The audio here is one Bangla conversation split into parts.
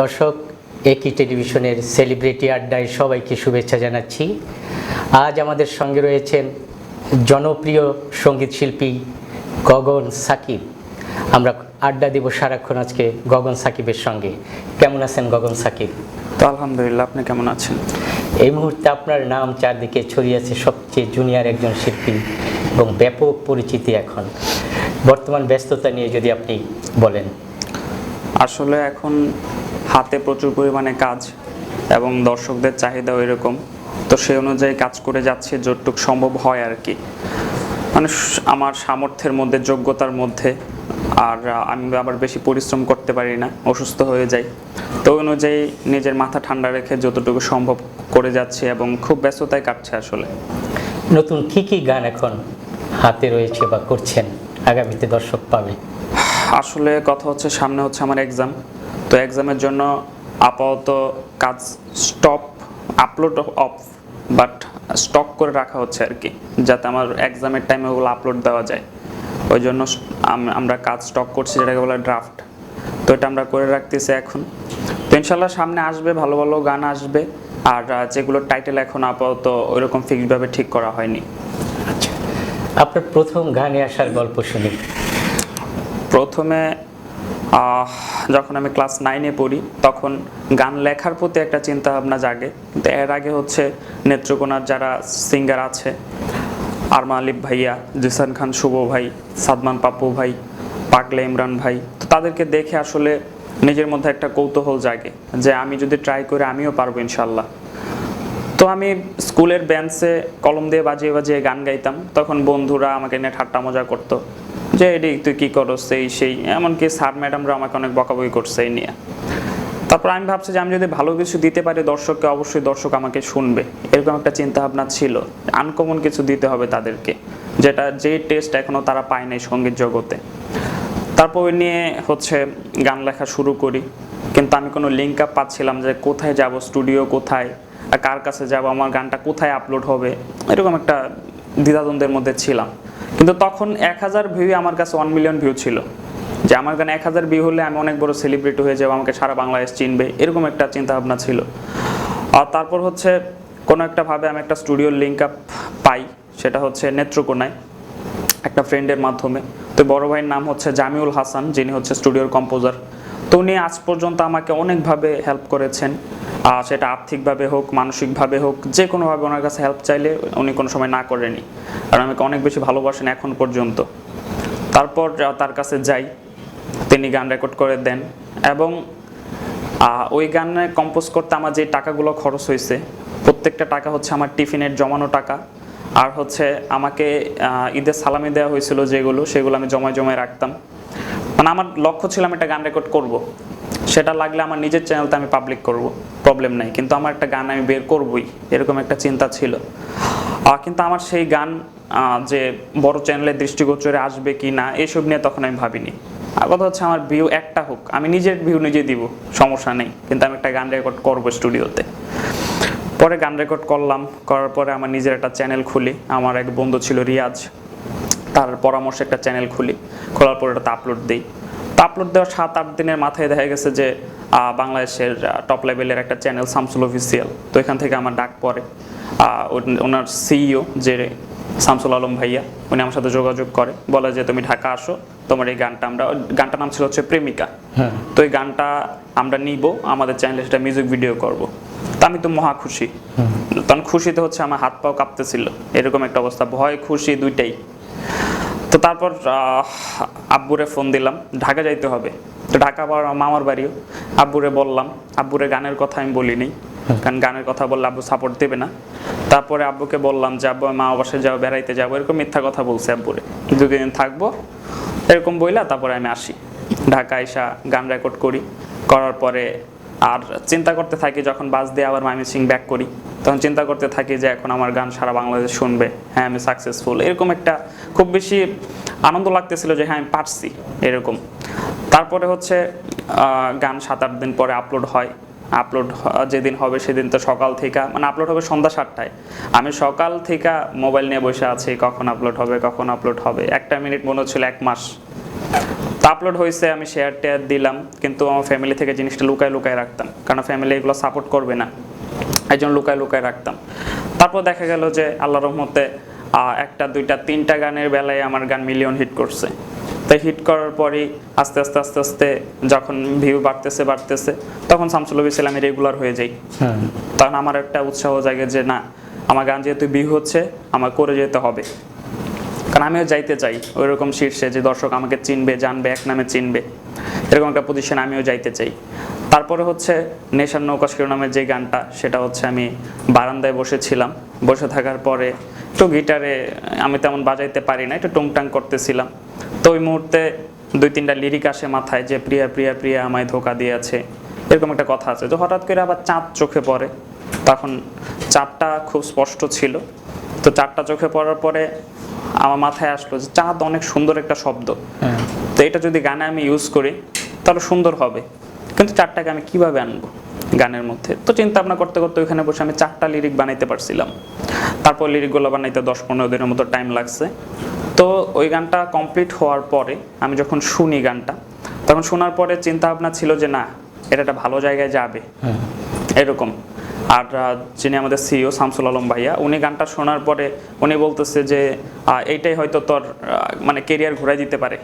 দর্শক একই টেলিভিশনের সেলিব্রিটি আড্ডায় সবাইকে শুভেচ্ছা জানাচ্ছি। আজ আমাদের সঙ্গে রয়েছেন জনপ্রিয় সংগীত শিল্পী গগন সাকিব। আমরা আড্ডা দেব সারাক্ষণ আজকে গগন সাকিবের সঙ্গে। কেমন আছেন গগন সাকিব? তো আলহামদুলিল্লাহ আপনি কেমন আছেন? এই মুহূর্তে আপনার নাম চারদিকে ছড়িয়ে আছে সবচেয়ে জুনিয়র একজন শিল্পী এবং ব্যাপক পরিচিতি এখন। বর্তমান ব্যস্ততা নিয়ে যদি আপনি বলেন। আসলে এখন হাতে প্রচুর পরিমাণে কাজ এবং দর্শকদের চাহিদাও এরকম। তো সেই অনুযায়ী কাজ করে যাচ্ছে যতটুক সম্ভব হয় আর কি। মানে আমার সামর্থ্যের মধ্যে যোগ্যতার মধ্যে আর আমি আবার বেশি পরিশ্রম করতে পারি না অসুস্থ হয়ে যাই। তো ওই অনুযায়ী নিজের মাথা ঠান্ডা রেখে যতটুকু সম্ভব করে যাচ্ছে এবং খুব ব্যস্ততায় কাটছে আসলে। নতুন কি কি গান এখন হাতে রয়েছে বা করছেন? আগামীতে দর্শক পাবে। আসলে কথা হচ্ছে সামনে হচ্ছে আমার এক্সাম তো এক্সামের জন্য আপাতত কাজ stop upload off but stock করে রাখা হচ্ছে আর কি যাতে আমার এক্সামের টাইমে ওগুলো আপলোড দেওয়া যায়। ওই জন্য আমরা কাজ স্টক করছি যেটাকে বলে ড্রাফট তো এটা আমরা করে রাখতেছি এখন। তো ইনশাল্লাহ সামনে আসবে ভালো ভালো গান আসবে আর আহ, যেগুলোর টাইটেল এখন আপাতত ওইরকম ফিক্সডভাবে ঠিক করা হয়নি। আচ্ছা আপনার প্রথম গানে আসার গল্প শুনি প্রথমে যখন আমি ক্লাস নাইনে পড়ি, তখন গান লেখার প্রতি একটা চিন্তা ভাবনা জাগে। কিন্তু এর আগে হচ্ছে নেত্রকোনার যারা সিঙ্গার আছে, আরমা আলিফ ভাইয়া, জিসান খান শুভ ভাই, সাদমান পাপ্পু ভাই পাকলে ইমরান ভাই, তো তাদেরকে দেখে আসলে নিজের মধ্যে একটা কৌতূহল জাগে যে আমি যদি ট্রাই করি আমিও পারব ইনশাল্লাহ তো আমি স্কুলের বেঞ্চে কলম দিয়ে বাজিয়ে বাজিয়ে গান গাইতাম। তখন বন্ধুরা আমাকে নিয়ে ঠাট্টা মজা করতো। যে এডি, তুই কী করস এই সেই, এমনকি স্যার ম্যাডামরা আমাকে অনেক বকাবকি করছে এই নিয়ে। তারপর আমি ভাবছি যে আমি যদি ভালো কিছু দিতে পারি, দর্শককে অবশ্যই দর্শক আমাকে শুনবে। এরকম একটা চিন্তা ভাবনা ছিল। আনকমন কিছু দিতে হবে তাদেরকে, যেটা যে টেস্ট এখনও তারা পায় নাই সংগীত জগতে। তারপর নিয়ে হচ্ছে গান লেখা শুরু করি। কিন্তু আমি কোনো লিঙ্ক আপ পাচ্ছিলাম যে কোথায় যাব স্টুডিও কোথায়, আর কার কাছে যাব, আমার গানটা কোথায় আপলোড হবে, এরকম একটা দ্বিধাদ্বন্দ্বের মধ্যে ছিলাম। কিন্তু তখন এক হাজার ভিউ আমার কাছে ওয়ান মিলিয়ন ভিউ ছিল। যে আমার গানে এক হাজার ভিউ হলে আমি অনেক বড় সেলিব্রিটি হয়ে যাব, আমাকে সারা বাংলাদেশ চিনবে, এরকম একটা চিন্তা ভাবনা ছিল। আর তারপর হচ্ছে কোনো একটা ভাবে আমি একটা স্টুডিওর লিঙ্ক আপ পাই, সেটা হচ্ছে নেত্রকোনায়, একটা ফ্রেন্ডের মাধ্যমে। তো বড় ভাইয়ের নাম হচ্ছে জামিউল হাসান, যিনি হচ্ছে স্টুডিওর কম্পোজার তো উনি আজ পর্যন্ত আমাকে অনেকভাবে হেল্প করেছেন। সেটা আর্থিকভাবে হোক, মানসিকভাবে হোক, যে কোনোভাবে ওনার কাছে হেল্প চাইলে উনি কোনো সময় না করেনি। কারণ আমাকে অনেক বেশি ভালোবাসেন এখন পর্যন্ত। তারপর তার কাছে যাই, তিনি গান রেকর্ড করে দেন এবং ওই গানে কম্পোজ করতে আমার যে টাকাগুলো খরচ হয়েছে, প্রত্যেকটা টাকা হচ্ছে আমার টিফিনের জমানো টাকা। আর হচ্ছে আমাকে ঈদের সালামি দেওয়া হয়েছিল যেগুলো, সেগুলো আমি জমায় জমায় রাখতাম। মানে আমার লক্ষ্য ছিল আমি একটা গান রেকর্ড করব। সেটা লাগলে আমার নিজের চ্যানেলতে আমি পাবলিক করব। প্রবলেম নাই, কিন্তু আমার একটা গান আমি বের করবই, এরকম একটা চিন্তা ছিল। কিন্তু আমার সেই গান যে বড় চ্যানেলের দৃষ্টিগোচরে আসবে কি না, এসব নিয়ে তখন আমি ভাবিনি। আর কথা হচ্ছে আমার ভিউ একটা হোক, আমি নিজের ভিউ নিজে দিব, সমস্যা নেই, কিন্তু আমি একটা গান রেকর্ড করব স্টুডিওতে পরে গান রেকর্ড করলাম, করার পরে আমার নিজের একটা চ্যানেল খুলি, আমার এক বন্ধু ছিল রিয়াজ, তার পরামর্শে একটা চ্যানেল খুলি, খোলার পরে ওটাতে আপলোড দিই। আপলোড দেওয়ার সাত আট দিনের মাথায় দেখা গেছে যে বাংলাদেশের টপ লেভেলের একটা চ্যানেল শামসুল অফিসিয়াল তো এখান থেকে আমার ডাক পড়ে। ওনার সিইও যে শামসুল আলম ভাইয়া উনি আমার সাথে যোগাযোগ করে। বলে যে তুমি ঢাকা আসো তোমার এই গানটা আমরা গানটার নাম ছিল হচ্ছে প্রেমিকা। হ্যাঁ। তো এই গানটা আমরা নিব আমাদের চ্যানেলে সেটা মিউজিক ভিডিও করব। তা আমি তো মহা খুশি। তখন খুশিতে হচ্ছে আমার হাত পাও কাঁপতেছিল। এরকম একটা অবস্থা। ভয় খুশি দুইটাই। তো তারপর আব্বুরে ফোন দিলাম, ঢাকা যাইতে হবে। তো ঢাকা আবার মামার বাড়িও। আব্বুরে বললাম, আব্বুরে গানের কথা আমি বলিনি কারণ গানের কথা বললে আব্বু সাপোর্ট দেবে না। তারপরে আব্বুকে বললাম যে, আব্বু, মা বাসায় যাব বেড়াইতে যাব এরকম মিথ্যা কথা বলছে আব্বুরে। দুদিন থাকব। এরকম বইলা তারপরে আমি আসি। ঢাকা আইসা গান রেকর্ড করি। করার পরে আর চিন্তা করতে থাকি, যখন বাস দিয়ে আবার মামি সিং ব্যাক করি। তখন চিন্তা করতে থাকি যে এখন আমার গান সারা বাংলাদেশ শুনবে। হ্যাঁ আমি সাকসেসফুল এরকম একটা খুব বেশি আনন্দ লাগতেছিল যে হ্যাঁ আমি পারছি এরকম। তারপরে হচ্ছে গান সাত আট দিন পরে আপলোড হয়। আপলোড যেদিন হবে সেদিন তো সকাল থেকে মানে আপলোড হবে সন্ধ্যা সাতটায়। আমি সকাল থেকে মোবাইল নিয়ে বসে আছি, কখন আপলোড হবে, কখন আপলোড হবে। একটা মিনিট মনে হচ্ছিল এক মাস। তো আপলোড হয়েছে, আমি শেয়ার টেয়ার দিলাম, কিন্তু আমার ফ্যামিলি থেকে জিনিসটা লুকায় লুকায় রাখতাম। কারণ ফ্যামিলি এগুলো সাপোর্ট করবে না। এই জন্য লুকায় লুকায় রাখতাম। তারপর দেখা গেল যে আল্লাহ রহমতে একটা দুইটা তিনটা গানের বেলায় আমার গান মিলিয়ন হিট করছে। তাই হিট করার পরেই আস্তে আস্তে আস্তে আস্তে যখন ভিউ বাড়তেছে বাড়তেছে তখন শামসুল হবি আমি রেগুলার হয়ে যাই। তখন আমার একটা উৎসাহ জাগে যে না আমার গান যেহেতু বিহু হচ্ছে আমার করে যেতে হবে। কারণ আমিও যাইতে চাই ওই রকম শীর্ষে যে দর্শক আমাকে চিনবে জানবে এক নামে চিনবে। এরকম একটা পজিশন আমিও যাইতে চাই। তারপরে হচ্ছে নেশার নৌকা শিরোনামের যে গানটা সেটা হচ্ছে আমি বারান্দায় বসেছিলাম। বসে থাকার পরে একটু গিটারে আমি তেমন বাজাইতে পারি না একটু টুংটাং করতেছিলাম। তো ওই মুহূর্তে দুই তিনটা লিরিক আসে মাথায় যে প্রিয়া প্রিয়া প্রিয়া আমায় ধোকা দিয়েছে। এরকম একটা কথা আছে। তো হঠাৎ করে আবার চাঁদ চোখে পড়ে। তখন চাঁদটা খুব স্পষ্ট ছিল। তো চাঁদটা চোখে পড়ার পরে আমার মাথায় আসলো যে চাঁদ অনেক সুন্দর একটা শব্দ। তো এটা যদি গানে আমি ইউজ করি তাহলে সুন্দর হবে। কিন্তু চারটাকে আমি কীভাবে আনব গানের মধ্যে? তো চিন্তা ভাবনা করতে করতে ওইখানে বসে আমি চারটা লিরিক বানাইতে পারছিলাম। তারপর লিরিকগুলো বানাইতে দশ পনেরো দিনের মতো টাইম লাগছে। তো ওই গানটা কমপ্লিট হওয়ার পরে আমি যখন শুনি গানটা তখন শোনার পরে চিন্তা ভাবনা ছিল যে না এটা একটা ভালো জায়গায় যাবে। এরকম। আর যিনি আমাদের সিইও শামসুল আলম ভাইয়া উনি গানটা শোনার পরে উনি বলতেছে যে এইটাই হয়তো তোর মানে কেরিয়ার ঘুরাই দিতে পারে।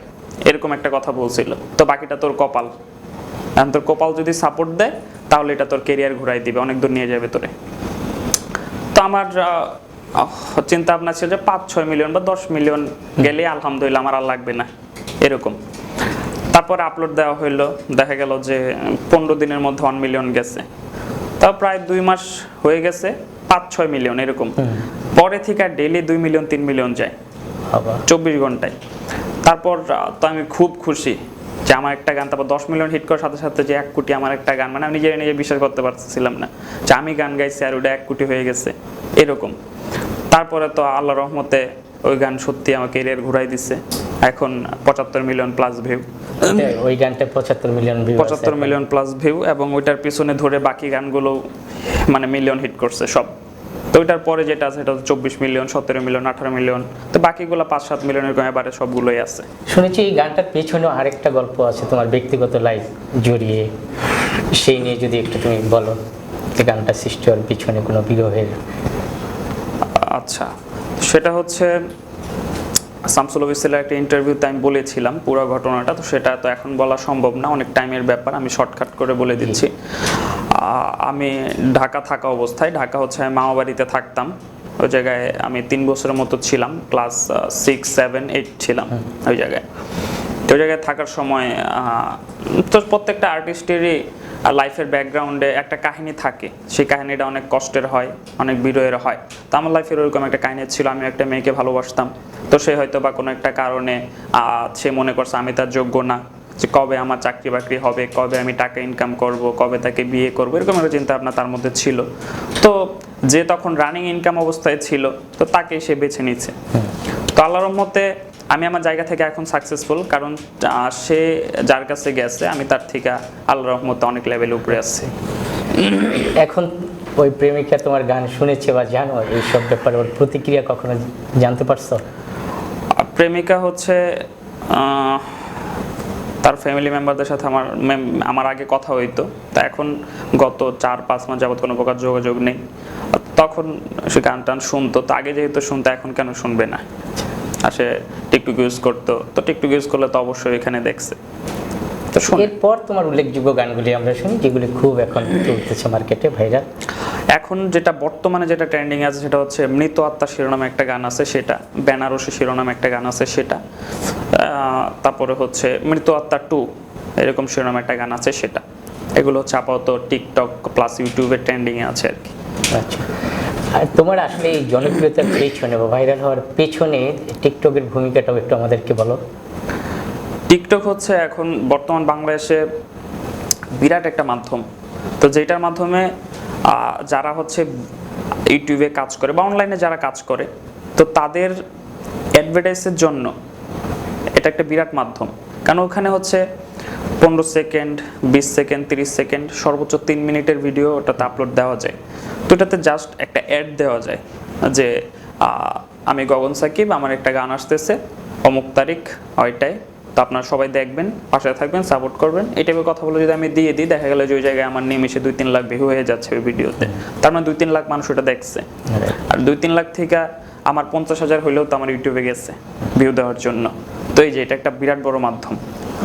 এরকম একটা কথা বলছিল। তো বাকিটা তোর কপাল। এখন তোর কপাল যদি সাপোর্ট দেয় তাহলে এটা তোর কেরিয়ার ঘুরাই দিবে অনেক দূর নিয়ে যাবে তোরে। তো আমার চিন্তা ভাবনা ছিল যে পাঁচ ছয় মিলিয়ন বা দশ মিলিয়ন গেলে আলহামদুলিল্লাহ আমার আর লাগবে না এরকম। তারপরে আপলোড দেওয়া হইল দেখা গেল যে পনেরো দিনের মধ্যে ওয়ান মিলিয়ন গেছে। তাও প্রায় দুই মাস হয়ে গেছে পাঁচ ছয় মিলিয়ন এরকম। পরে থেকে আর ডেলি দুই মিলিয়ন তিন মিলিয়ন যায়। চব্বিশ ঘন্টায়। তারপর তো আমি খুব খুশি। যে আমার একটা গান তারপর দশ মিলিয়ন হিট করার সাথে সাথে যে এক কোটি আমার একটা গান মানে আমি নিজে নিজে বিশ্বাস করতে পারছিলাম না। যে আমি গান গাইছি আর ওটা এক কোটি হয়ে গেছে এরকম। তারপরে তো আল্লাহ রহমতে ওই গান সত্যি আমার কেরিয়ার ঘুরাই দিছে। এখন পঁচাত্তর মিলিয়ন প্লাস ভিউ ওই গানটা পঁচাত্তর মিলিয়ন ভিউ পঁচাত্তর মিলিয়ন প্লাস ভিউ এবং ওইটার পিছনে ধরে বাকি গানগুলো মানে মিলিয়ন হিট করছে সব। তো ওইটার পরে যেটা আছে সেটা চব্বিশ মিলিয়ন সতেরো মিলিয়ন আঠারো মিলিয়ন। তো বাকিগুলো পাঁচ সাত মিলিয়নের কম এবারে সবগুলোই আছে। শুনেছি এই গানটার পেছনেও আরেকটা গল্প আছে তোমার ব্যক্তিগত লাইফ জড়িয়ে। সেই নিয়ে যদি একটু তুমি বলো যে গানটা সৃষ্টি হওয়ার পিছনে কোনো বিরহের। আচ্ছা সেটা হচ্ছে শামসুল হবিসের একটা ইন্টারভিউতে আমি বলেছিলাম পুরো ঘটনাটা তো সেটা তো এখন বলা সম্ভব না অনেক টাইমের ব্যাপার আমি শর্টকাট করে বলে দিচ্ছি। আমি ঢাকা থাকা অবস্থায় ঢাকা হচ্ছে আমি মামা বাড়িতে থাকতাম। ওই জায়গায় আমি তিন বছরের মতো ছিলাম ক্লাস সিক্স সেভেন এইট ছিলাম ওই জায়গায়। তো ওই জায়গায় থাকার সময় তো প্রত্যেকটা আর্টিস্টেরই লাইফের ব্যাকগ্রাউন্ডে একটা কাহিনী থাকে। সেই কাহিনীটা অনেক কষ্টের হয় অনেক বিরয়ের হয়। তো আমার লাইফের ওরকম একটা কাহিনী ছিল আমি একটা মেয়েকে ভালোবাসতাম। তো সে হয়তো বা কোনো একটা কারণে সে মনে করছে আমি তার যোগ্য না। যে কবে আমার চাকরি বাকরি হবে কবে আমি টাকা ইনকাম করব কবে তাকে বিয়ে করব এরকম একটা চিন্তা ভাবনা তার মধ্যে ছিল। তো যে তখন রানিং ইনকাম অবস্থায় ছিল তো তাকে সে বেছে নিচ্ছে তো আল্লাহর মতে আমি আমার জায়গা থেকে এখন সাকসেসফুল কারণ সে যার কাছে গেছে আমি তার থেকে আল্লাহর রহমতে অনেক লেভেল উপরে আসছি এখন ওই প্রেমিকা তোমার গান শুনেছে বা জানো এইসব ব্যাপারে ওর প্রতিক্রিয়া কখনো জানতে পারছ? প্রেমিকা হচ্ছে আহ, তার ফ্যামিলি মেম্বারদের সাথে আমার আমার আগে কথা হইতো। তা এখন গত চার, পাঁচ মাস যাবত কোনো প্রকার যোগাযোগ নেই। তখন সে গান টান শুনতো। তো আগে যেহেতু শুনতো, এখন কেন শুনবে না? আসে টিকটুক ইউজ করতো। তো টিকটুক ইউজ করলে তো অবশ্যই এখানে দেখছে। তো এরপর তোমার উল্লেখযোগ্য গানগুলি আমরা শুনি যেগুলি খুব এখন চলতেছে মার্কেটে ভাইরাল। এখন যেটা বর্তমানে যেটা ট্রেন্ডিং আছে সেটা হচ্ছে মৃত আত্মা শিরোনামে একটা গান আছে সেটা বেনারসি শিরোনামে একটা গান আছে সেটা তারপরে হচ্ছে মৃত আত্মা টু এরকম শিরোনামে একটা গান আছে সেটা। এগুলো হচ্ছে আপাতত টিকটক প্লাস ইউটিউবে ট্রেন্ডিংয়ে আছে আর কি। আচ্ছা। আর তোমার আসলে এই জনপ্রিয়তার পেছনে বা ভাইরাল হওয়ার পেছনে টিকটকের ভূমিকাটাও একটু আমাদেরকে বলো। টিকটক হচ্ছে এখন বর্তমান বাংলাদেশে বিরাট একটা মাধ্যম। তো যেটার মাধ্যমে যারা হচ্ছে ইউটিউবে কাজ করে বা অনলাইনে যারা কাজ করে, তো তাদের অ্যাডভার্টাইজের জন্য এটা একটা বিরাট মাধ্যম। কারণ ওখানে হচ্ছে পনেরো সেকেন্ড, বিশ সেকেন্ড, তিরিশ সেকেন্ড সর্বোচ্চ তিন মিনিটের ভিডিও ওটাতে আপলোড দেওয়া যায়। তো এটাতে জাস্ট একটা অ্যাড দেওয়া যায় যে আমি গগন সাকিব, আমার একটা গান আসতেছে, অমুক তারিখ, ওইটায়। তো আপনারা সবাই দেখবেন পাশে থাকবেন সাপোর্ট করবেন। এই টাইপের কথাগুলো যদি আমি দিয়ে দিই দেখা গেল যে ওই জায়গায় আমার নিমেষে দুই তিন লাখ ভিউ হয়ে যাচ্ছে ওই ভিডিওতে। তার মানে দুই তিন লাখ মানুষ ওটা দেখছে। আর দুই তিন লাখ থেকে আমার পঞ্চাশ হাজার হইলেও তো আমার ইউটিউবে গেছে ভিউ দেওয়ার জন্য। তো এই যে এটা একটা বিরাট বড় মাধ্যম।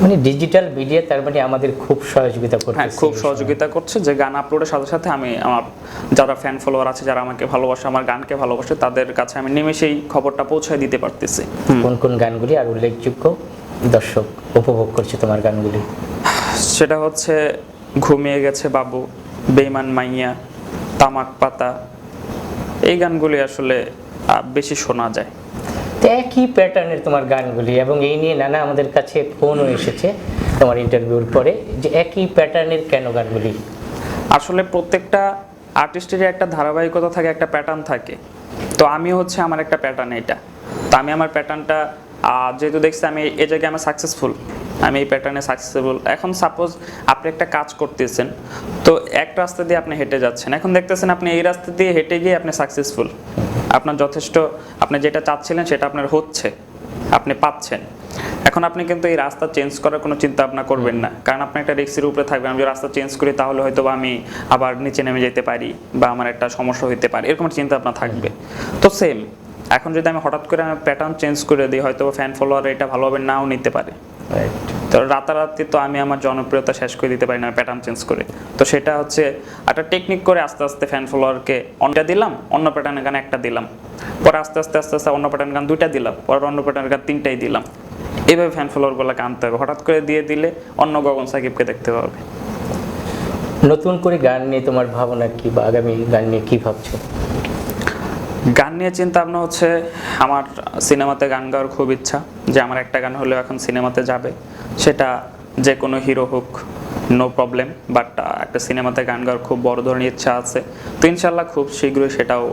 মানে ডিজিটাল মিডিয়া তার মানে আমাদের খুব সহযোগিতা করছে হ্যাঁ খুব সহযোগিতা করছে যে গান আপলোডের সাথে সাথে আমি আমার যারা ফ্যান ফলোয়ার আছে যারা আমাকে ভালোবাসে আমার গানকে ভালোবাসে তাদের কাছে আমি নিমেষেই খবরটা পৌঁছে দিতে পারতেছি। কোন কোন গানগুলি আর উল্লেখযোগ্য? দর্শক উপভোগ করছে তোমার গানগুলি। সেটা হচ্ছে ঘুমিয়ে গেছে বাবু বেইমান মাইয়া তামাক পাতা। এই গানগুলি আসলে বেশি শোনা যায়। একই প্যাটার্নের তোমার গানগুলি এবং এই নিয়ে নানা আমাদের কাছে ফোনও এসেছে তোমার ইন্টারভিউর পরে যে একই প্যাটার্নের কেন গানগুলি? আসলে প্রত্যেকটা আর্টিস্টেরই একটা ধারাবাহিকতা থাকে একটা প্যাটার্ন থাকে। তো আমি হচ্ছে আমার একটা প্যাটার্ন এটা তো আমি আমার প্যাটার্নটা যেহেতু দেখছি আমি এই জায়গায় আমি সাকসেসফুল আমি এই প্যাটার্নে সাকসেসফুল এখন সাপোজ আপনি একটা কাজ করতেছেন, তো এক রাস্তা দিয়ে আপনি হেঁটে যাচ্ছেন। এখন দেখতেছেন আপনি এই রাস্তা দিয়ে হেঁটে গিয়ে আপনি সাকসেসফুল আপনার যথেষ্ট, আপনি যেটা চাচ্ছিলেন সেটা আপনার হচ্ছে, আপনি পাচ্ছেন। এখন আপনি কিন্তু এই রাস্তা চেঞ্জ করার কোনো চিন্তা ভাবনা করবেন না। কারণ আপনি একটা রিক্সের উপরে থাকবেন। আমি যদি রাস্তা চেঞ্জ করি, তাহলে হয়তো বা আমি আবার নিচে নেমে যেতে পারি বা আমার একটা সমস্যা হইতে পারে। এরকম চিন্তা ভাবনা থাকবে। তো সেম এখন যদি আমি হঠাৎ করে আমি প্যাটার্ন চেঞ্জ করে দিই হয়তো ফ্যান ফলোয়ার এটা ভালোভাবে নাও নিতে পারে. তো রাতারাতি তো আমি আমার জনপ্রিয়তা শেষ করে দিতে পারি না প্যাটার্ন চেঞ্জ করে। তো সেটা হচ্ছে একটা টেকনিক করে আস্তে আস্তে ফ্যান ফলোয়ারকে অনটা দিলাম অন্য প্যাটার্নের গান একটা দিলাম। পরে আস্তে আস্তে আস্তে আস্তে অন্য প্যাটার্ন গান দুইটা দিলাম পরে অন্য প্যাটার্নের গান তিনটাই দিলাম। এইভাবে ফ্যান ফলোয়ারগুলোকে আনতে হবে। হঠাৎ করে দিয়ে দিলে অন্য গগন সাকিবকে দেখতে পাবে নতুন করে গান নিয়ে তোমার ভাবনা কি বা আগামী গান নিয়ে কি ভাবছ? গান নিয়ে চিন্তা ভাবনা হচ্ছে আমার সিনেমাতে গান গাওয়ার খুব ইচ্ছা যে আমার একটা গান হলেও এখন সিনেমাতে যাবে। সেটা যে কোনো হিরো হোক নো প্রবলেম বাট একটা সিনেমাতে গান গাওয়ার খুব বড় ধরনের ইচ্ছা আছে। তো ইনশাল্লাহ খুব শীঘ্রই সেটাও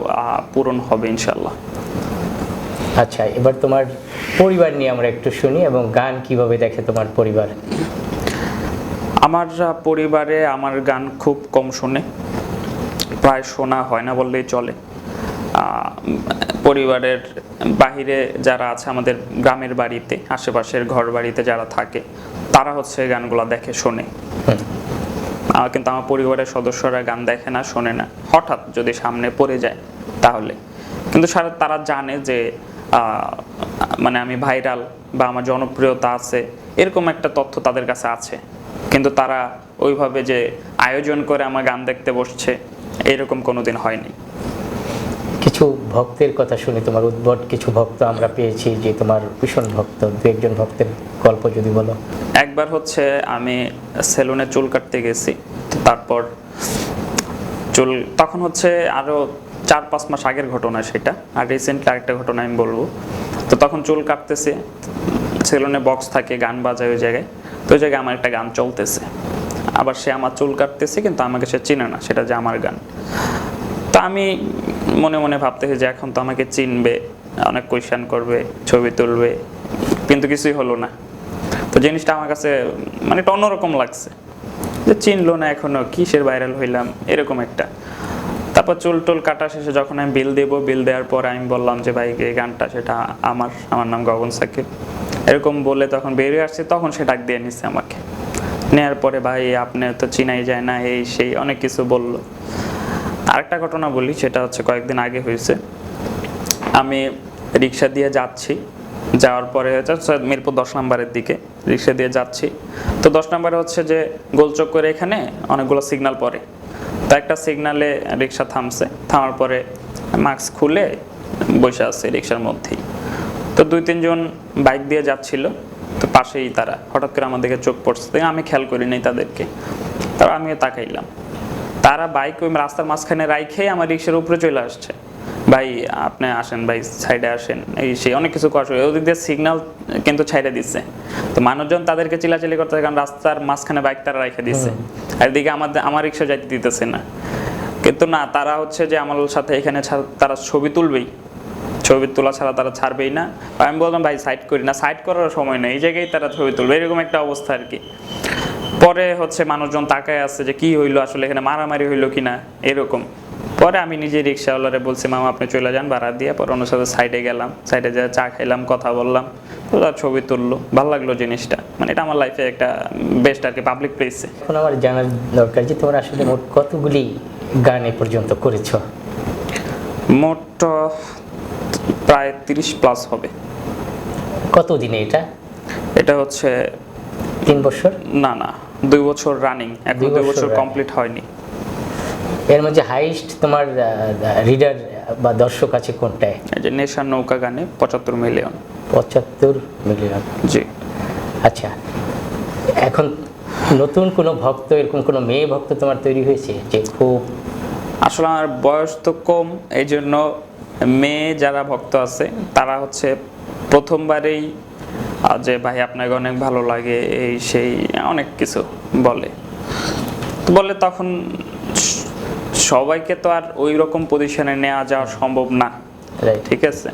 পূরণ হবে ইনশাল্লাহ। আচ্ছা এবার তোমার পরিবার নিয়ে আমরা একটু শুনি এবং গান কীভাবে দেখে তোমার পরিবার? আমার পরিবারে আমার গান খুব কম শোনে। প্রায় শোনা হয় না বললেই চলে। পরিবারের বাহিরে যারা আছে আমাদের গ্রামের বাড়িতে আশেপাশের ঘর বাড়িতে যারা থাকে তারা হচ্ছে গানগুলো দেখে শোনে। কিন্তু আমার পরিবারের সদস্যরা গান দেখে না শোনে না। হঠাৎ যদি সামনে পড়ে যায় তাহলে। কিন্তু সারা তারা জানে যে মানে আমি ভাইরাল বা আমার জনপ্রিয়তা আছে এরকম একটা তথ্য তাদের কাছে আছে। কিন্তু তারা ওইভাবে যে আয়োজন করে আমার গান দেখতে বসছে এরকম কোনোদিন হয়নি। কিছু ভক্তের কথা শুনি তোমার উদ্ভট কিছু ভক্ত আমরা পেয়েছি যে তোমার ভীষণ ভক্ত, দু একজন ভক্তের গল্প যদি বলো। একবার হচ্ছে আমি সেলুনে চুল কাটতে গেছি, তারপর চুল, তখন হচ্ছে আরও চার পাঁচ মাস আগের ঘটনা সেটা, আর রিসেন্টলি আরেকটা ঘটনা আমি বলব। তো তখন চুল কাটতেছে, সেলুনে বক্স থাকে, গান বাজায় ওই জায়গায়, তো ওই জায়গায় আমার একটা গান চলতেছে। আবার সে আমার চুল কাটতেছে, কিন্তু আমাকে সে চিনে না, সেটা যে আমার গান। তো আমি মনে মনে ভাবতেছে যে এখন তো আমাকে চিনবে, অনেক কোয়েশ্চেন করবে, ছবি তুলবে, কিন্তু কিছুই হলো না। তো জিনিসটা আমার কাছে মানে একটা অন্যরকম লাগছে। যে চিনলো না এখনও, কিসের ভাইরাল হইলাম, এরকম একটা। তারপর চুল টুল কাটা শেষে যখন আমি বিল দেবো বিল দেওয়ার পর আমি বললাম যে, ভাই, এই গানটা, সেটা আমার আমার নাম গগন সাকিব। এরকম বলে তখন বেরিয়ে আসছে, তখন সে ডাক দিয়ে নিচ্ছে আমাকে। নেওয়ার পরে, ভাই, আপনি তো চিনাই যায় না, এই, সেই, অনেক কিছু বলল। আরেকটা ঘটনা বলি, সেটা হচ্ছে কয়েকদিন আগে হয়েছে। আমি রিক্সা দিয়ে যাচ্ছি, যাওয়ার পরে হচ্ছে মিরপুর দশ নম্বরের দিকে রিক্সা দিয়ে যাচ্ছি। তো দশ নম্বরে হচ্ছে যে গোলচক করে এখানে অনেকগুলো সিগনাল পড়ে। তো একটা সিগনালে রিক্সা থামছে, থামার পরে মাস্ক খুলে বসে আছে রিক্সার মধ্যেই। তো দুই, তিনজন বাইক দিয়ে যাচ্ছিল, তো পাশেই তারা। হঠাৎ করে আমাদেরকে চোখ পড়ছে। আমি খেয়াল করিনি তাদেরকে। তারপর আমিও তাকাইলাম। তারা বাইক ওই রাস্তার মাঝখানে রাইখেই আমার রিক্সার উপরে চলে আসছে। ভাই আপনি আসেন ভাই সাইডে আসেন। এই সেই অনেক কিছু কষ্ট ওদিক দিয়ে সিগন্যাল কিন্তু ছাইড়ে দিচ্ছে তো মানুষজন তাদেরকে চিলাচিলি করতে কারণ রাস্তার মাঝখানে বাইক তারা রেখে দিচ্ছে আর এদিকে আমাদের আমার রিক্সা যাইতে দিতেছে না। কিন্তু না তারা হচ্ছে যে আমার সাথে এখানে তারা ছবি তুলবেই। ছবি তোলা ছাড়া তারা ছাড়বেই না। আমি বললাম ভাই সাইড করি না। সাইড করার সময় নেই এই জায়গায় তারা ছবি তুলবে। এরকম একটা অবস্থা আর কি। পরে হচ্ছে মানুষজন তাকায় আছে যে কি হইল আসলে এখানে মারামারি হইল কিনা এরকম। পরে আমি নিজে রিক্সাওয়ালারে বলছি মামা আপনি চলে যান ভাড়া দিয়ে। পরে ওনার সাথে সাইডে গেলাম সাইডে যা চা খাইলাম কথা বললাম। তো তার ছবি তুললো ভালো লাগল জিনিসটা। মানে এটা আমার লাইফে একটা বেস্ট আর কি পাবলিক প্লেসে এখন আমার জানার দরকার যে তোমরা আসলে মোট কতগুলি গান এ পর্যন্ত করেছ? মোট প্রায় তিরিশ প্লাস হবে। কত দিনে এটা? এটা হচ্ছে তিন বছর? না না। দুই বছর রানিং এখন দুই বছর কমপ্লিট হয়নি। এর মধ্যে হাইস্ট তোমার রিডার বা দর্শক আছে কোনটায়? এই যে নেশার নৌকা গানে পঁচাত্তর মিলিয়ন পঁচাত্তর মিলিয়ন জি। আচ্ছা এখন নতুন কোনো ভক্ত এরকম কোনো মেয়ে ভক্ত তোমার তৈরি হয়েছে যে খুব আসলে আমার বয়স তো কম এই জন্য মেয়ে যারা ভক্ত আছে তারা হচ্ছে প্রথমবারেই যে ভাই আপনাকে অনেক ভালো লাগে। এই সেই অনেক কিছু বলে। তো বলে তখন সবাইকে তো আর ওই রকম পজিশনে নেওয়া যাওয়া সম্ভব না। ঠিক আছে?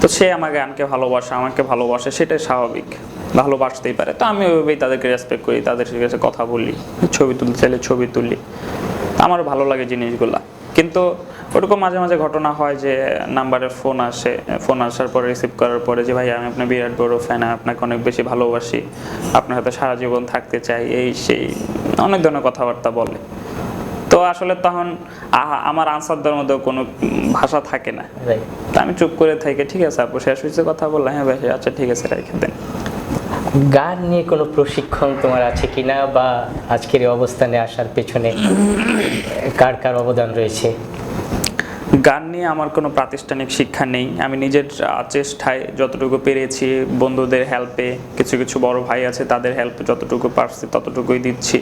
তো সে আমার গানকে ভালোবাসে আমাকে ভালোবাসে সেটাই স্বাভাবিক। ভালোবাসতেই পারে। তো আমি ওইভাবেই তাদেরকে রেসপেক্ট করি তাদের কাছে কথা বলি ছবি তুলতে চাইলে ছবি তুলি। আমার ভালো লাগে জিনিসগুলা। কিন্তু ওরকম মাঝে মাঝে ঘটনা হয় যে নাম্বারের ফোন আসে ফোন আসার পরে রিসিভ করার পরে যে ভাই আমি আপনার বিরাট বড় ফ্যান আপনাকে অনেক বেশি ভালোবাসি আপনার সাথে সারা জীবন থাকতে চাই। এই সেই অনেক ধরনের কথাবার্তা বলে। তো আসলে তখন আমার আনসার দেওয়ার মধ্যে কোনো ভাষা থাকে না। তা আমি চুপ করে থাকি ঠিক আছে আপু শেষ হয়েছে কথা বললাম। হ্যাঁ ভাই আচ্ছা ঠিক আছে রেখে দেন। গান নিয়ে কোনো প্রশিক্ষণ তোমার আছে কিনা বা আজকের এই অবস্থানে আসার পেছনে কার কার অবদান রয়েছে? গান নিয়ে আমার কোনো প্রাতিষ্ঠানিক শিক্ষা নেই। আমি নিজের চেষ্টায় যতটুকু পেরেছি, বন্ধুদের হেল্পে কিছু কিছু বড় ভাই আছে, তাদের হেল্প যতটুকু পারছি ততটুকুই দিচ্ছি।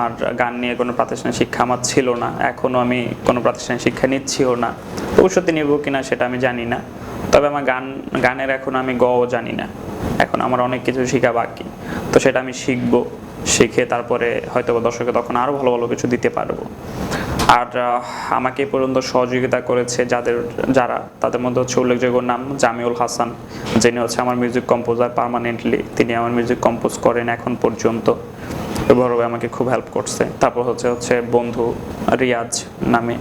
আর গান নিয়ে কোনো প্রাতিষ্ঠানিক শিক্ষা আমার ছিল না। এখনও আমি কোনো প্রাতিষ্ঠানিক শিক্ষা নিচ্ছিও না। ভবিষ্যতে নেব কিনা সেটা আমি জানি না। তবে আমার গান, গানের এখন আমি গও জানি না। এখন আমার অনেক কিছু শেখা বাকি। তো সেটা আমি শিখব, শিখে তারপরে হয়তো দর্শকে তখন আরও ভালো ভালো কিছু দিতে পারব। আর আমাকে পর্যন্ত সহযোগিতা করেছে যাদের, যারা, তাদের মধ্যে হচ্ছে উল্লেখযোগ্য নাম জামিউল হাসান, যিনি হচ্ছে আমার মিউজিক কম্পোজার পার্মানেন্টলি তিনি আমার মিউজিক কম্পোজ করেন এখন পর্যন্ত। বড়ভাবে আমাকে খুব হেল্প করছে। তারপর হচ্ছে হচ্ছে বন্ধু রিয়াজ নামে।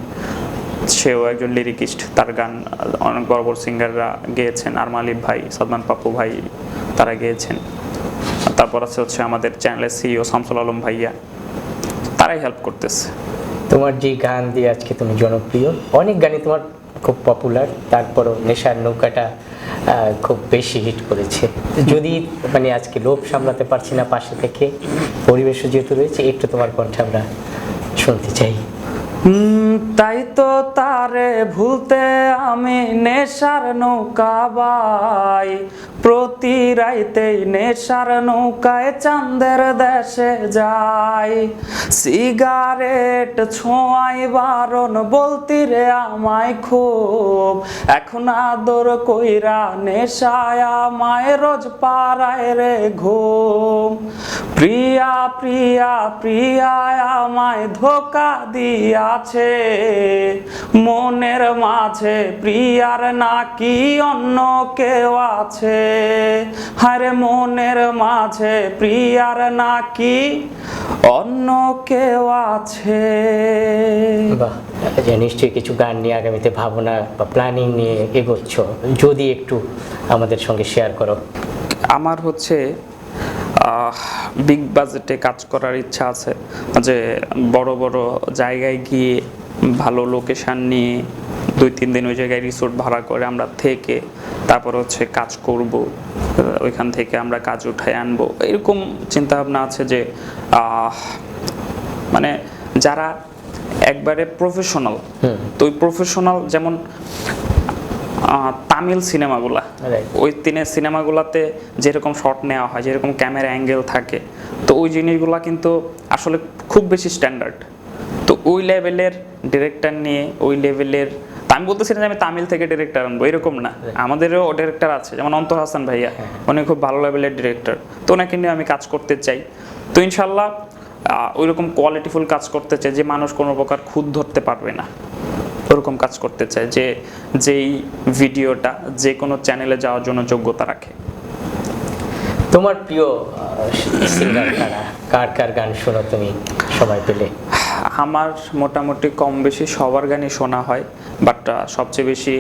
সেও একজন লিরিকিস্ট তার গান অনেক বড় বড় সিঙ্গাররা গেয়েছেন আর মালিক ভাই, সাদমান পাপ্পু ভাই, তারা গেয়েছেন। তারপর আছে হচ্ছে আমাদের চ্যানেলের সিইও শামসুল আলম ভাইয়া, তারাই হেল্প করতেছে। তোমার যে গান দিয়ে আজকে তুমি জনপ্রিয়, অনেক গানই তোমার খুব পপুলার তারপরও নেশার নৌকাটা খুব বেশি হিট করেছে। যদি মানে আজকে লোভ সামলাতে পারছি না পাশে থেকে, পরিবেশও যেহেতু রয়েছে, একটু তোমার কণ্ঠে আমরা শুনতে চাই। তাই তো তারে ভুলতে আমি নেশার নৌকা বাই। প্রতি রাইতেই নেশার নৌকায় চাঁদের দেশে যাই। সিগারেট ছোঁয়াই বারণ বলতি রে আমায় খুব। এখন আদর কইরা নেশায় আমায় রোজ পাড়ায় রে ঘুম। প্রিয়া প্রিয়া প্রিয়া আমায় ধোকা দিয়াছে মনের মাঝে প্রিয়ার নাকি অন্য কেউ আছে? হারে মনের মাঝে প্রিয়ার নাকি অন্য কেউ আছে? বাহ যে নিশ্চয়ই কিছু গান নিয়ে আগামীতে ভাবনা বা প্ল্যানিং নিয়ে এগোচ্ছ যদি একটু আমাদের সঙ্গে শেয়ার করো। আমার হচ্ছে বিগ বাজেটে কাজ করার ইচ্ছা আছে। যে বড় বড় জায়গায় গিয়ে ভালো লোকেশন নিয়ে দুই তিন দিন ওই জায়গায় রিসোর্ট ভাড়া করে আমরা থেকে তারপর হচ্ছে কাজ করব ওইখান থেকে আমরা কাজ উঠায় আনব। এরকম চিন্তা ভাবনা আছে যে আহ, মানে যারা একবারে প্রফেশনাল তো ওই প্রফেশনাল যেমন তামিল সিনেমাগুলা। ওই তিনের সিনেমাগুলোতে যেরকম শট নেওয়া হয় যেরকম ক্যামেরা অ্যাঙ্গেল থাকে তো ওই জিনিসগুলো কিন্তু আসলে খুব বেশি স্ট্যান্ডার্ড তো ওই লেভেলের ডিরেক্টর নিয়ে ওই লেভেলের আমি বলতেছি না যে আমি তামিল থেকে ডিরেক্টর আনব এরকম না। আমাদেরও ডিরেক্টর আছে যেমন অন্তর হাসান ভাইয়া উনি খুব ভালো লেভেলের ডিরেক্টর তো ওনাকে নিয়ে আমি কাজ করতে চাই। তো ইনশাল্লাহ ওই রকম কোয়ালিটিফুল কাজ করতে চাই যে মানুষ কোনো প্রকার খুদ ধরতে পারবে না। ওরকম কাজ করতে চায় যে যেই ভিডিওটা যে কোনো চ্যানেলে যাওয়ার জন্য যোগ্যতা রাখে। তোমার প্রিয় সিঙ্গার কারা? কার কার গান শোনো তুমি সবাই পেলে আমার মোটামুটি কম বেশি সবার গানই শোনা হয় বাট সবচেয়ে বেশি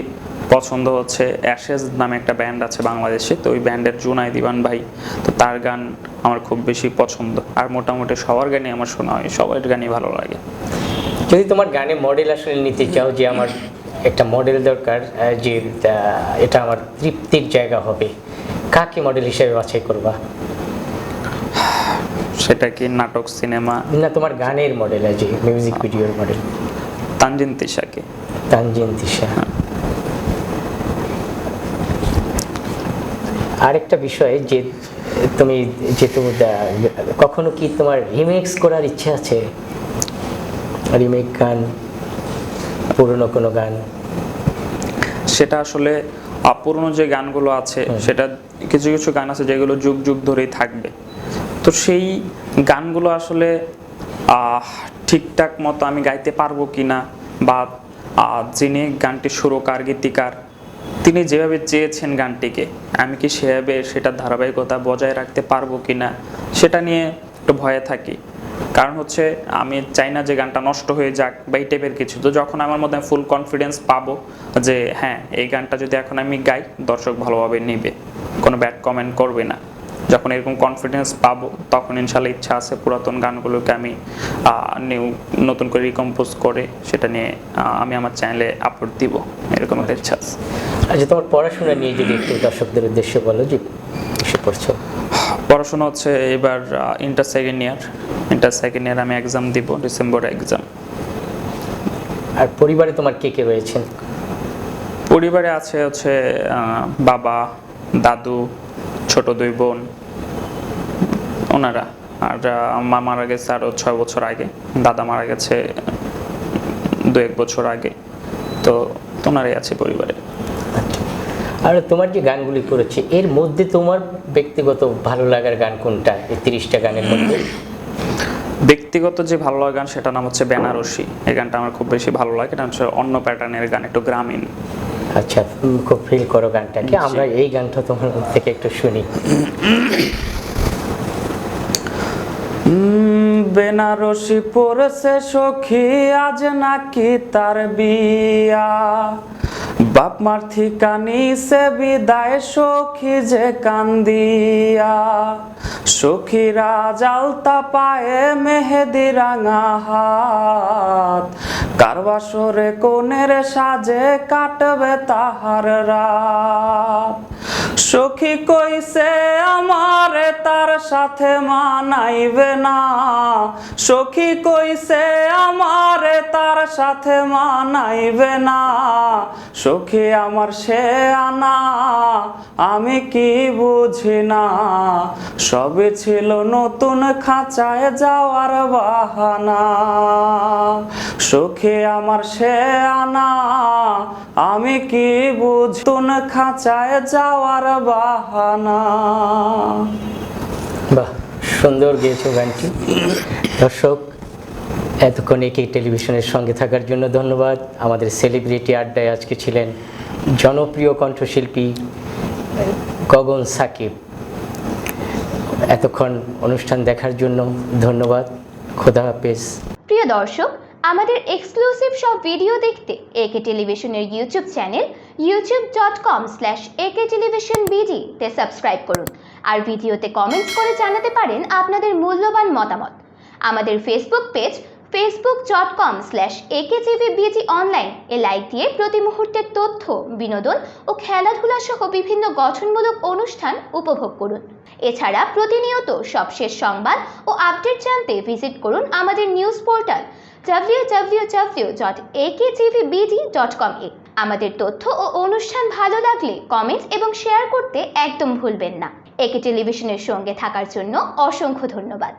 পছন্দ হচ্ছে অ্যাশেজ নামে একটা ব্যান্ড আছে বাংলাদেশে তো ওই ব্যান্ডের জুনাই দিবান ভাই তো তার গান আমার খুব বেশি পছন্দ। আর মোটামুটি সবার গানই আমার শোনা হয় সবার গানই ভালো লাগে। যদি তোমার গানে মডেল আসলে নিতে চাও যে আমার একটা মডেল দরকার যে এটা আমার তৃপ্তির জায়গা হবে কাকে মডেল হিসেবে বাছাই করবা? সেটা কি নাটক সিনেমা? না তোমার গানের মডেল যে মিউজিক ভিডিওর মডেল তানজিন তিশাকে। তানজিন তিশা। আরেকটা বিষয় যে তুমি যেহেতু কখনো কি তোমার রিমেক্স করার ইচ্ছে আছে? রিমেক গান পুরনো কোনো গান? সেটা আসলে পুরনো যে গানগুলো আছে সেটা কিছু কিছু গান আছে যেগুলো যুগ যুগ ধরেই থাকবে। তো সেই গানগুলো আসলে ঠিকঠাক মতো আমি গাইতে পারব কি না বা যিনি গানটি সুরকার গীতিকার তিনি যেভাবে চেয়েছেন গানটিকে আমি কি সেভাবে সেটার ধারাবাহিকতা বজায় রাখতে পারব কি না সেটা নিয়ে একটু ভয়ে থাকি। কারণ হচ্ছে আমি চাই না যে গানটা নষ্ট হয়ে যাক বা এই টাইপের কিছু। তো যখন আমার মধ্যে ফুল কনফিডেন্স পাবো যে হ্যাঁ এই গানটা যদি এখন আমি গাই, দর্শক ভালোভাবে নেবে। কোনো ব্যাড কমেন্ট করবে না। যখন এরকম কনফিডেন্স পাবো, তখন ইনশাল্লাহ ইচ্ছা আছে পুরাতন গানগুলোকে আমি নিউ নতুন করে রিকম্পোজ করে সেটা নিয়ে আমি আমার চ্যানেলে আপলোড দিব। এরকম একটা ইচ্ছা আছে। আচ্ছা তোমার পড়াশোনা নিয়ে যদি একটু দর্শকদের উদ্দেশ্যে বলো যে কিসে পড়ছো? পড়াশোনা হচ্ছে এবার inter second year inter second year আমি এক্সাম দিব ডিসেম্বর এক্সাম আর পরিবারে তোমার কে কে রয়েছেন পরিবারে আছে হচ্ছে বাবা দাদু ছোট দুই বোন ওনারা। আর মা মারা গেছে আরও ছয় বছর আগে দাদা মারা গেছে দু এক বছর আগে। তো ওনারাই আছে পরিবারে। আচ্ছা। আর তোমার যে গানগুলি করেছে এর মধ্যে তোমার ব্যক্তিগত ভালো লাগার গান কোনটা? এই তিরিশটা গানের মধ্যে। ব্যক্তিগত যে ভালো লাগা গান সেটার নাম হচ্ছে বেনারসি। এই গানটা আমার খুব বেশি ভালো লাগে এটা হচ্ছে অন্য প্যাটার্নের গান একটু গ্রামীণ। আচ্ছা খুব ফিল করো গানটাকে। আমরা এই গানটা তোমার মুখ থেকে একটু শুনি। বেনারসি পড়েছে সখী আজ নাকি তার বিয়া। বাপ মার ঠিকানি সে বিদায় সখী যে কান্দিয়া। সখীরা জালতা পায়ে মেহেদি রাঙা হাত। কারবাসরে কোনের সাজে কাটবে তাহার রাত। সখী কইছে, আমার তার সাথে মানাইবে না। সখী কইছে, আমারে তার সাথে মানাইবে না। সখী, আমার সে আনা, আমি কি বুঝি না। সবে ছিল নতুন খাঁচায় যাওয়ার বাহানা। সখী, আমার সে আনা, আমি কি বুঝতুন খাঁচায় যাওয়ার বাহানা। বাহ সুন্দর গেয়েছো গানটি। দর্শক এতক্ষণ একে টেলিভিশনের সঙ্গে থাকার জন্য ধন্যবাদ। আমাদের সেলিব্রিটি আড্ডায় আজকে ছিলেন জনপ্রিয় কণ্ঠশিল্পী গগন সাকিব। এতক্ষণ অনুষ্ঠান দেখার জন্য ধন্যবাদ। খোদা হাফেজ। প্রিয় দর্শক আমাদের এক্সক্লুসিভ সব ভিডিও দেখতে একে টেলিভিশনের YouTube channel YouTube dot com slash television তে সাবস্ক্রাইব করুন। আর ভিডিওতে কমেন্টস করে জানাতে পারেন আপনাদের মূল্যবান মতামত। আমাদের Facebook page com slash A K TV BG online A like দিয়ে প্রতি মুহূর্তের তথ্য, বিনোদন ও খেলাধুলা সহ বিভিন্ন গঠনমূলক অনুষ্ঠান উপভোগ করুন। এছাড়া প্রতিনিয়ত সবশেষ সংবাদ ও আপডেট জানতে ভিজিট করুন আমাদের নিউজ পোর্টাল www.aktvbd.com এ আমাদের তথ্য ও অনুষ্ঠান ভালো লাগলে কমেন্ট এবং শেয়ার করতে একদম ভুলবেন না। একে টেলিভিশনের সঙ্গে থাকার জন্য অসংখ্য ধন্যবাদ।